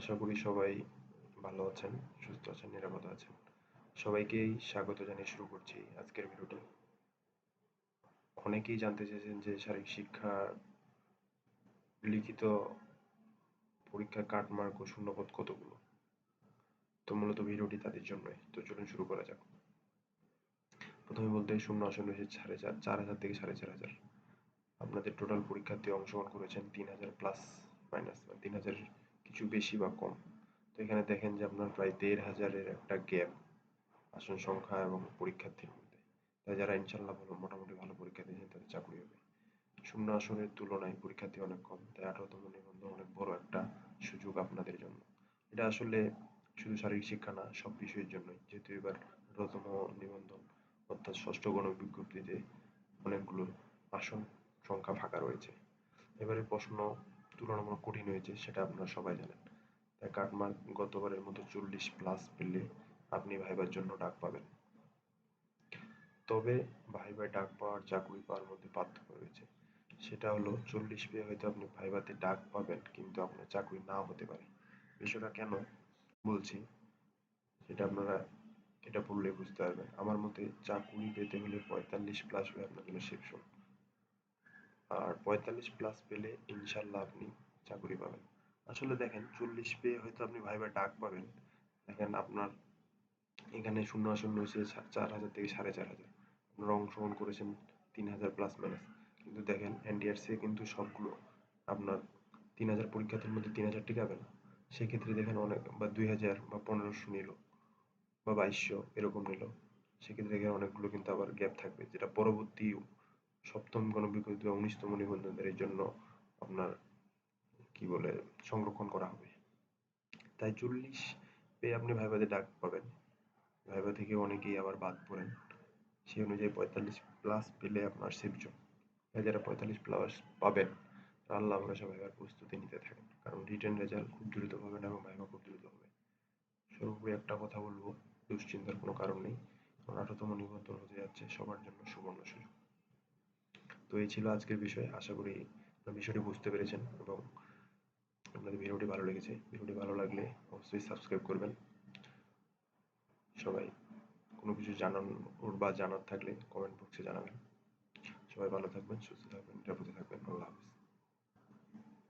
আশা করি সবাই ভালো আছেন, সুস্থ আছেন, নিরাপদ আছেন। সবাইকেই স্বাগত জানিয়ে শুরু করছি আজকের ভিডিওটি অনেকেই জানতে চেয়েছেন যে শারীরিক শিক্ষা লিখিত পরীক্ষার কাটমার্ক ও শূন্যপদ কতগুলো? তো মূলত ভিডিওটি তাদের জন্যই। তো চলুন শুরু করা যাক। প্রথমে বলতে শূন্য আসন রয়েছে সাড়ে চার চার হাজার থেকে সাড়ে চার হাজার। আপনাদের টোটাল পরীক্ষার্থী অংশগ্রহণ করেছেন তিন হাজার প্লাস মাইনাস তিন হাজার কিছু বেশি বা কম। তো এখানে দেখেন যে আপনার প্রায় দেড় হাজারের একটা গ্যাপ আসন সংখ্যা এবং পরীক্ষার্থীর মধ্যে। তাই যারা ইনশাল্লাহ ভালো, মোটামুটি ভালো পরীক্ষা দিয়েছেন, তাদের চাকরি হবে। শূন্য আসনের তুলনায় পরীক্ষার্থী অনেক কম, তাই আঠারোতম নিবন্ধন অনেক বড় একটা সুযোগ আপনাদের জন্য। এটা আসলে শুধু শারীরিক শিক্ষা না, সব বিষয়ের জন্যই। যেহেতু এবার আঠারোতম নিবন্ধন অর্থাৎ ষষ্ঠ গণ বিজ্ঞপ্তিতে অনেকগুলো আসন সংখ্যা ফাঁকা রয়েছে। এবারে প্রশ্ন তুলনামূলক কঠিন হয়েছে, সেটা আপনারা সবাই জানেন। তাই কাটমার্ক গতবারের মতো চল্লিশ প্লাস পেলে আপনি ভাইবার জন্য ডাক পাবেন। তবে ভাইবায় ডাক পাওয়ার চাকরি পাওয়ার মধ্যে পার্থক্য রয়েছে। সেটা হলো, চল্লিশ পেয়ে হয়তো আপনি ভাইবাতে ডাক পাবেন, কিন্তু আপনার চাকরি নাও হতে পারে। বিষয়টা কেন বলছি, সেটা আপনারা, এটা পড়লে বুঝতে পারবেন। আমার মতে চাকরি পেতে হলে পঁয়তাল্লিশ প্লাস হয়ে আপনার জন্য সেকশন আর পঁয়তাল্লিশ প্লাস পেলে ইনশাল্লাহ আপনি চাকরি পাবেন। আসলে দেখেন, চল্লিশ পেয়ে হয়তো আপনি ভাইবা ডাক পাবেন। দেখেন আপনার এখানে শূন্য আসন রয়েছে চার হাজার থেকে সাড়ে চার হাজার। আপনারা অংশগ্রহণ করেছেন তিন হাজার প্লাস মাইনাস কিন্তু দেখেন এনডিআরসি কিন্তু সবগুলো আপনার তিন হাজার পরীক্ষার্থীর মধ্যে তিন হাজার টিকাবে না। সেক্ষেত্রে দেখেন অনেক বা দুই হাজার বা পনেরোশো নিল বা বাইশশো এরকম নিল। সেক্ষেত্রে দেখেন অনেকগুলো কিন্তু আবার গ্যাপ থাকবে, যেটা পরবর্তী সপ্তম গণবিজ্ঞপ্তি বা উনিশতম নিবন্ধনের জন্য আপনার, কি বলে, সংরক্ষণ করা হবে। তাই চল্লিশ পেয়ে আপনি ভাইবাতে ডাক পাবেন। ভাইবা থেকে অনেকেই আবার বাদ পড়েন। সেই অনুযায়ী পঁয়তাল্লিশ প্লাস পেলে আপনার সেফজন যারা পঁয়তাল্লিশ প্লাস পাবেন, আল্লাহ সবাই এবার প্রস্তুতি নিতে থাকেন। কারণ রিটার্ন রেজাল্ট খুব দ্রুত পাবেন এবং ভাইবা খুব দ্রুত হবে। সর্বোপরি একটা কথা বলব, দুশ্চিন্তার কোনো কারণ নেই। কারণ আঠারোতম নিবন্ধন হতে যাচ্ছে সবার জন্য সুবর্ণ সুযোগ। তো এই ছিল আজকের বিষয়। আশা করি বিষয়টি বুঝতে পেরেছেন এবং আপনাদের ভিডিওটি ভালো লেগেছে। ভিডিওটি ভালো লাগলে অবশ্যই সাবস্ক্রাইব করবেন। সবাই কোনো কিছু জানানোর বা জানার থাকলে কমেন্ট বক্সে জানাবেন। সবাই ভালো থাকবেন, সুস্থ থাকবেন, নিরাপদে থাকবেন। আল্লাহ হাফিজ।